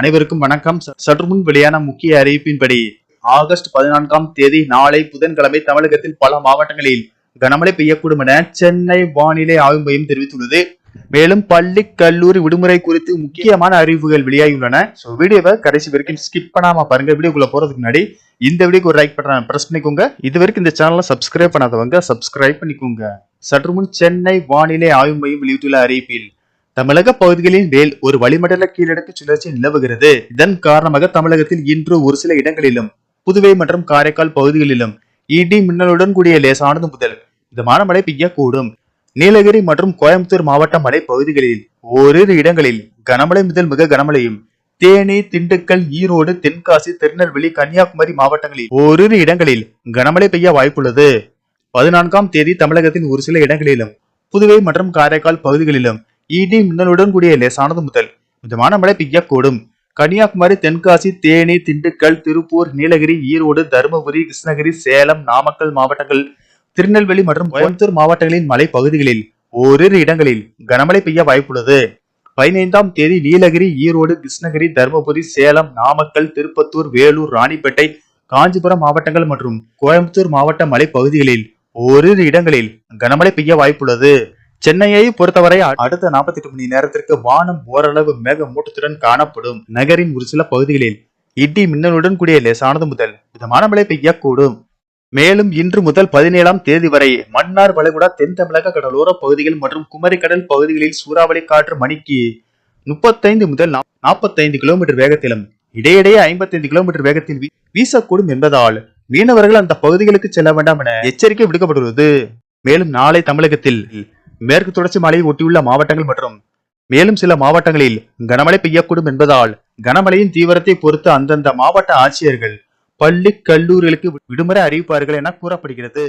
அனைவருக்கும் வணக்கம். சற்றுமுன் சற்று முன் வெளியான முக்கிய அறிவிப்பின்படி ஆகஸ்ட் பதினான்காம் தேதி நாளை புதன்கிழமை தமிழகத்தில் பல மாவட்டங்களில் கனமழை பெய்யக்கூடும் என சென்னை வானிலை ஆய்வு மையம் தெரிவித்துள்ளது. மேலும் பள்ளி கல்லூரி விடுமுறை குறித்து முக்கியமான அறிவுகள் வெளியாகியுள்ளன. ஸோ வீடியோவை கடைசி வரைக்கும் ஸ்கிப் பண்ணாம பாருங்க. வீடியோக்குள்ள போறதுக்கு முன்னாடி இந்த வீடியோக்கு ஒரு லைக் பட்டன் பிரஸ் பண்ணிக்கோங்க. இது வரைக்கும் இந்த சேனலை சப்ஸ்கிரைப் பண்ணாதவங்க சப்ஸ்கிரைப் பண்ணிக்கோங்க. சற்று முன் சென்னை வானிலை ஆய்வு மையம் வெளியிட்டுள்ள அறிவிப்பில் தமிழக பகுதிகளின் மேல் ஒரு வளிமண்டல கீழடுக்கு சுழற்சி நிலவுகிறது. இதன் காரணமாக தமிழகத்தில் இன்று ஒரு சில இடங்களிலும் புதுவை மற்றும் காரைக்கால் பகுதிகளிலும் இடி மின்னலுடன் கூடிய லேசானது முதல் மிதமான மழை பெய்யக்கூடும். நீலகிரி மற்றும் கோயம்புத்தூர் மாவட்ட மலை பகுதிகளில் ஓரிரு இடங்களில் கனமழை முதல் மிக கனமழையும் தேனி திண்டுக்கல் ஈரோடு தென்காசி திருநெல்வேலி கன்னியாகுமரி மாவட்டங்களில் ஓரிரு இடங்களில் கனமழை பெய்ய வாய்ப்புள்ளது. பதினான்காம் தேதி தமிழகத்தின் ஒரு சில இடங்களிலும் புதுவை மற்றும் காரைக்கால் பகுதிகளிலும் இடி மின்னலுடன் கூடிய லேசானது முதல். மிதமான மழை பெய்யக்கூடும். கன்னியாகுமரி தென்காசி தேனி திண்டுக்கல் திருப்பூர் நீலகிரி ஈரோடு தருமபுரி கிருஷ்ணகிரி சேலம் நாமக்கல் மாவட்டங்கள் திருநெல்வேலி மற்றும் கோயம்புத்தூர் மாவட்டங்களின் மலை பகுதிகளில் ஓரிரு இடங்களில் கனமழை பெய்ய வாய்ப்புள்ளது. பதினைந்தாம் தேதி நீலகிரி ஈரோடு கிருஷ்ணகிரி தருமபுரி சேலம் நாமக்கல் திருப்பத்தூர் வேலூர் ராணிப்பேட்டை காஞ்சிபுரம் மாவட்டங்கள் மற்றும் கோயம்புத்தூர் மாவட்ட மலை பகுதிகளில் ஓரிரு இடங்களில் கனமழை பெய்ய வாய்ப்புள்ளது. சென்னையை பொறுத்தவரை அடுத்த 48 மணி நேரத்திற்கு வானம் ஓரளவு மேகமூட்டத்துடன் காணப்படும். நகரின் ஒரு சில பகுதிகளில் இடி மின்னலுடன் கூடிய லேசானது முதல் மிதமான மழை பெய்யக்கூடும். மேலும் இன்று முதல் பதினேழாம் தேதி வரை மன்னார் வளைகுடா தென் தமிழக கடலோர பகுதிகள் மற்றும் குமரிக்கடல் பகுதிகளில் சூறாவளி காற்று மணிக்கு முப்பத்தைந்து முதல் நாற்பத்தைந்து கிலோமீட்டர் வேகத்திலும் இடையிடையே ஐம்பத்தைந்து கிலோமீட்டர் வேகத்தில் வீசக்கூடும் என்பதால் மீனவர்கள் அந்த பகுதிகளுக்கு செல்ல வேண்டாம் என எச்சரிக்கை விடுக்கப்பட்டுள்ளது. மேலும் நாளை தமிழகத்தில் மேற்கு தொடர்ச்சி மலையை ஒட்டியுள்ள மாவட்டங்கள் மற்றும் மேலும் சில மாவட்டங்களில் கனமழை பெய்யக்கூடும் என்பதால் கனமழையின் தீவிரத்தை பொறுத்து அந்தந்த மாவட்ட ஆட்சியர்கள் பள்ளி கல்லூரிகளுக்கு விடுமுறை அறிவிப்பார்கள் என கூறப்படுகிறது.